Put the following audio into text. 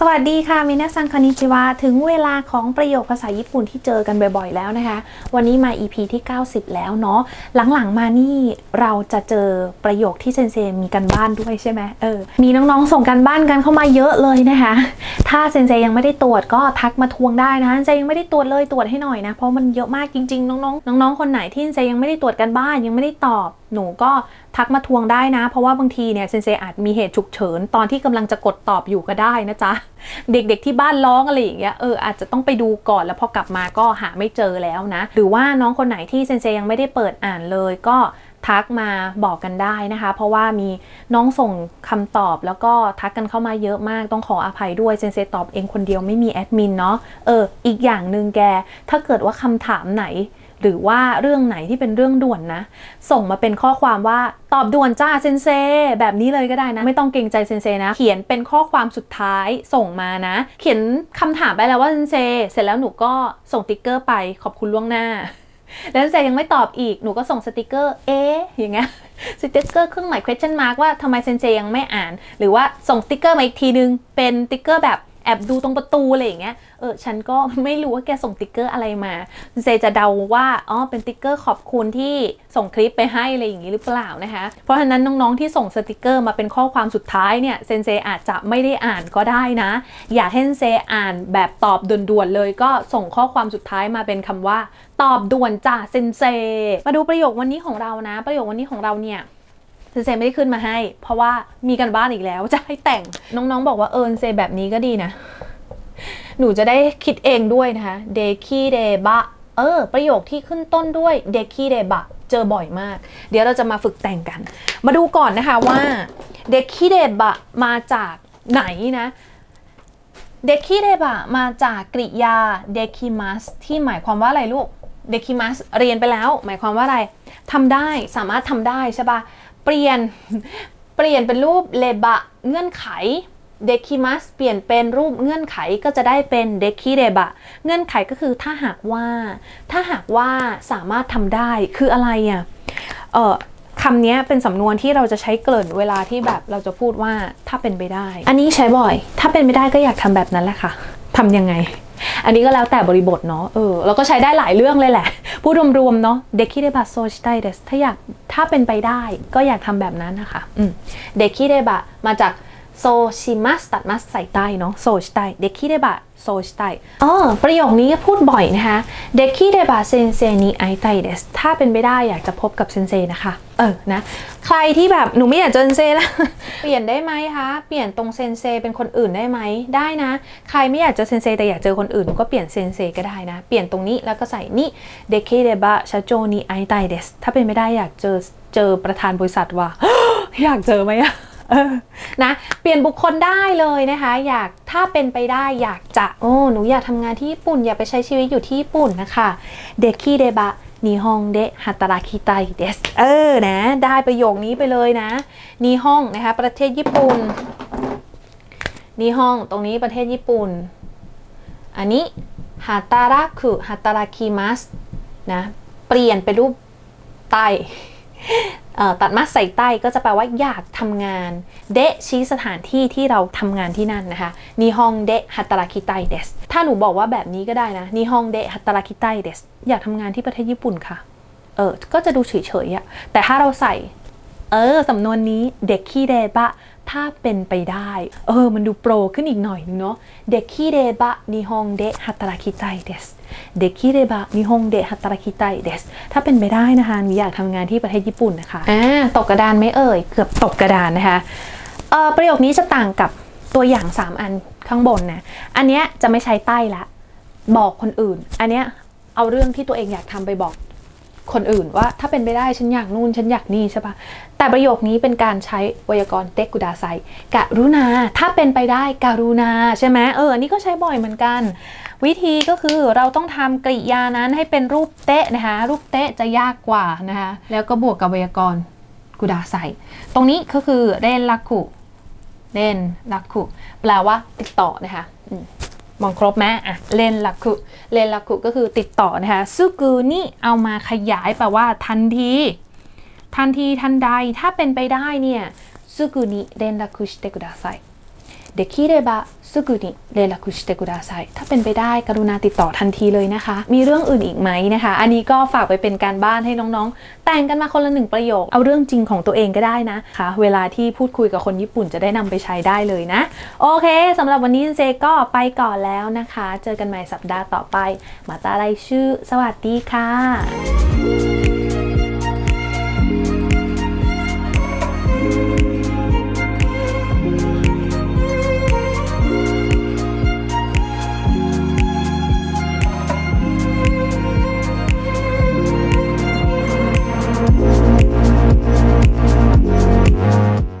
สวัสดีค่ะมินาซังคอนิจิวะถึงเวลาของประโยคภาษาญี่ปุ่นที่เจอกันบ่อยๆแล้วนะคะ วันนี้มา EP ที่ 90 แล้วเนาะหลังๆมานี่เราจะเจอประโยคที่เซนเซมีกันบ้านด้วยใช่ไหมเออมีน้องๆส่งกันบ้านกันเข้ามาเยอะเลยนะคะ ถ้าเซนเซยังไม่ได้ตรวจก็ทักมาทวงได้นะเซนเซยังไม่ได้ตรวจเลยตรวจให้หน่อยนะเพราะมันเยอะมากจริง ๆ น้องๆน้องๆคนไหนที่เซนเซยังไม่ได้ตรวจกันบ้านยังไม่ได้ตอบหนูก็ทักมาทวงได้นะ เพราะว่าบางทีเนี่ยเซนเซอาจมีเหตุฉุกเฉิน ตอนที่กำลังจะกดตอบอยู่ก็ได้นะจ๊ะ เด็กๆที่บ้านร้องอะไรอย่างเงี้ยเอออาจจะต้องไปดูก่อนแล้วพอกลับมาก็หาไม่เจอแล้วนะ หรือว่าน้องคนไหนที่เซนเซยังไม่ได้เปิดอ่านเลยก็ทักมาบอกกันได้นะคะ เพราะว่ามีน้องส่งคำตอบแล้วก็ทักกันเข้ามาเยอะมากต้องขออภัยด้วยเซนเซตอบเองคนเดียวไม่มีแอดมินเนาะเอออีกอย่างหนึ่งแก ถ้าเกิดว่าคำถามไหน หรือว่าเรื่องไหนที่เป็นเรื่องด่วนนะ ส่งมาเป็นข้อความว่าตอบด่วนจ้าเซนเซแบบนี้เลยก็ได้นะ ไม่ต้องเกรงใจเซนเซนะ เขียนเป็นข้อความสุดท้ายส่งมานะ เขียนคำถามไปแล้วว่าเซนเซเสร็จแล้วหนูก็ส่งติ๊กเกอร์ไปขอบคุณล่วงหน้าแล้วเซนเซยังไม่ตอบอีกหนูก็ส่งสติกเกอร์เอ๊อย่างเงี้ยสติกเกอร์เครื่องหมาย question mark ว่าทำไมเซนเซยังไม่อ่าน หรือว่าส่งติ๊กเกอร์มาอีกทีนึงเป็นติ๊กเกอร์แบบ แอบดูตรงประตูอะไรอย่างเงี้ย เออฉันก็ไม่รู้ว่าแกส่งติ๊กเกอร์อะไรมา เซจะเดาว่าอ๋อเป็นติ๊กเกอร์ขอบคุณที่ส่งคลิปไปให้อะไรอย่างงี้หรือเปล่านะคะ เพราะฉะนั้นน้องๆที่ส่งสติกเกอร์มาเป็นข้อความสุดท้ายเนี่ยเซนเซอาจจะไม่ได้อ่านก็ได้นะ อยากให้เซนเซอ่านแบบตอบด่วนๆเลยก็ส่งข้อความสุดท้ายมาเป็นคำว่า ตอบด่วนจ้าเซนเซ มาดูประโยควันนี้ของเรานะ ประโยควันนี้ของเราเนี่ย เซนเซไม่ได้ขึ้นมาให้ เพราะว่ามีกันบ้านอีกแล้วจะให้แต่งน้องๆ บอกว่าเออเซแบบนี้ก็ดีนะ หนูจะได้คิดเองด้วยนะคะเดคีเดบะเออ ประโยคที่ขึ้นต้นด้วยเดคีเดบะเจอบ่อยมาก เดี๋ยวเราจะมาฝึกแต่งกัน มาดูก่อนนะคะว่าเดคีเดบะมาจากไหนนะเดคีเดบะมาจากกริยาเดคิมัสที่หมายความว่าอะไรลูกเดคิมัสเรียนไปแล้ว หมายความว่าอะไรทำได้สามารถทำได้ใช่ปะ เปลี่ยนเปลี่ยนเป็นรูปเลบะเงื่อนไขเดคิมัสเปลี่ยนเป็นรูปเงื่อนไขก็จะได้เป็นเดคิเดบะเงื่อนไขก็คือถ้าหากว่า ถ้าหากว่าสามารถทำได้คืออะไรอะเออคำนี้เป็นสำนวนที่เราจะใช้เกริ่นเวลาที่แบบเราจะพูดว่าถ้าเป็นไปได้ อันนี้ใช้บ่อย ถ้าเป็นไปได้ก็อยากทำแบบนั้นแหละค่ะทำยังไง อันนี้ก็แล้วแต่บริบทเนาะเออแล้วก็ใช้ได้หลายเรื่องเลยแหละ พูดรวมๆเนาะเด็กคิเดบะโซชิไตเดสถ้าอยากถ้าเป็นไปได้ก็อยากทำแบบนั้นนะคะอืมเดคิเดบะมาจาก โซชิมัสตัดมัสใส่ใต้เนาะโซชิไตเดคิเดบะโซชิไตอ๋อประโยคนี้พูดบ่อยนะคะเดคิเดบะเซนเซนิไอไตเดสถ้าเป็นไปได้อยากจะพบกับเซนเซนะคะ เออนะ ใครที่แบบหนูไม่อยากเจอเซนเซแล้ว เปลี่ยนได้ไหมคะ เปลี่ยนตรงเซนเซเป็นคนอื่นได้ไหมได้นะ ใครไม่อยากเจอเซนเซแต่อยากเจอคนอื่นก็เปลี่ยนเซนเซก็ได้นะ เปลี่ยนตรงนี้แล้วก็ใส่นี่เดคิเดบะชาโจนิไอไตเดสถ้าเป็นไม่ได้อยากเจอเจอประธานบริษัทว่ะอยากเจอไหมอะเออ นะเปลี่ยนบุคคลได้เลยนะคะ อยากถ้าเป็นไปได้อยากจะโอ้หนูอยากทำงานที่ญี่ปุ่น อยากไปใช้ชีวิตอยู่ที่ญี่ปุ่นนะคะเดคิเดบะนิฮงเดฮัตาราคิไตเดสเออนะได้ประโยคนี้ไปเลยนะนิฮงนะคะประเทศญี่ปุ่นนิฮงตรงนี้ประเทศญี่ปุ่น อันนี้ฮัตาราคุฮัตาราคิมัสนะเปลี่ยนเป็นรูปไต ตัดมาใส่ใต้ก็จะแปลว่าอยากทำงาน เดะชี้สถานที่ที่เราทำงานที่นั่นนะคะนิฮงเดะฮัตาราคิไตเดสถ้าหนูบอกว่าแบบนี้ก็ได้นะนิฮงเดะฮัตาราคิไตเดสอยากทำงานที่ประเทศญี่ปุ่นค่ะเออก็จะดูเฉยๆอะแต่ถ้าเราใส่เออสำนวนนี้เด็กขี้เดบะ ถ้าเป็นไปได้ เออ มันดูโปรขึ้นอีกหน่อยนึงเนาะเด็กขี้เดบะนิฮงเดะฮัตาราคิไตเดสเด็กขี้เดบะนิฮงเดะฮัตาราคิไตเดสถ้าเป็นไปได้นะคะหนูอยากทำงานที่ประเทศญี่ปุ่นนะคะอ่าตกกระดานไหม่เอ่ย เกือบตกกระดานนะคะเออประโยคนี้จะต่างกับตัวอย่าง 3 อันข้างบนนะอันเนี้ยจะไม่ใช้ใต้ละ บอกคนอื่น อันเนี้ยเอาเรื่องที่ตัวเองอยากทำไปบอก คนอื่นว่าถ้าเป็นไปได้ฉันอยากนู่นฉันอยากนี่ใช่ปะแต่ประโยคนี้เป็นการใช้ไวยากรณ์เตกุดาไซกะรุณา ถ้าเป็นไปได้การุณาใช่ไหมเออนนี้ก็ใช้บ่อยเหมือนกัน วิธีก็คือเราต้องทำกริยานั้นให้เป็นรูปเตะนะคะ รูปเตะจะยากกว่านะคะแล้วก็บวกกับไวยากรณ์กุดาไซตรงนี้ก็คือเรนลักคุเรนลักคุแปลว่าติดต่อนะคะอื มองครบไหมอะเลนลักคุเลนลักคุก็คือติดต่อนะคะซึกุนี่เอามาขยายแปลว่าทันที ทันทีทันใดถ้าเป็นไปได้เนี่ยซึกุนิเลนลักคุชิเตกุดาไซ できればすぐに連絡してくださいถ้าเป็นไปได้กรุณาติดต่อทันทีเลยนะคะ มีเรื่องอื่นอีกไหมนะคะ อันนี้ก็ฝากไปเป็นการบ้านให้น้องๆ แต่งกันมาคนละหนึ่งประโยค เอาเรื่องจริงของตัวเองก็ได้นะคะเวลาที่พูดคุยกับคนญี่ปุ่นจะได้นำไปใช้ได้เลยนะ โอเคสำหรับวันนี้เซก็ไปก่อนแล้วนะคะ เจอกันใหม่สัปดาห์ต่อไป มาตาไรชื่อ สวัสดีค่ะ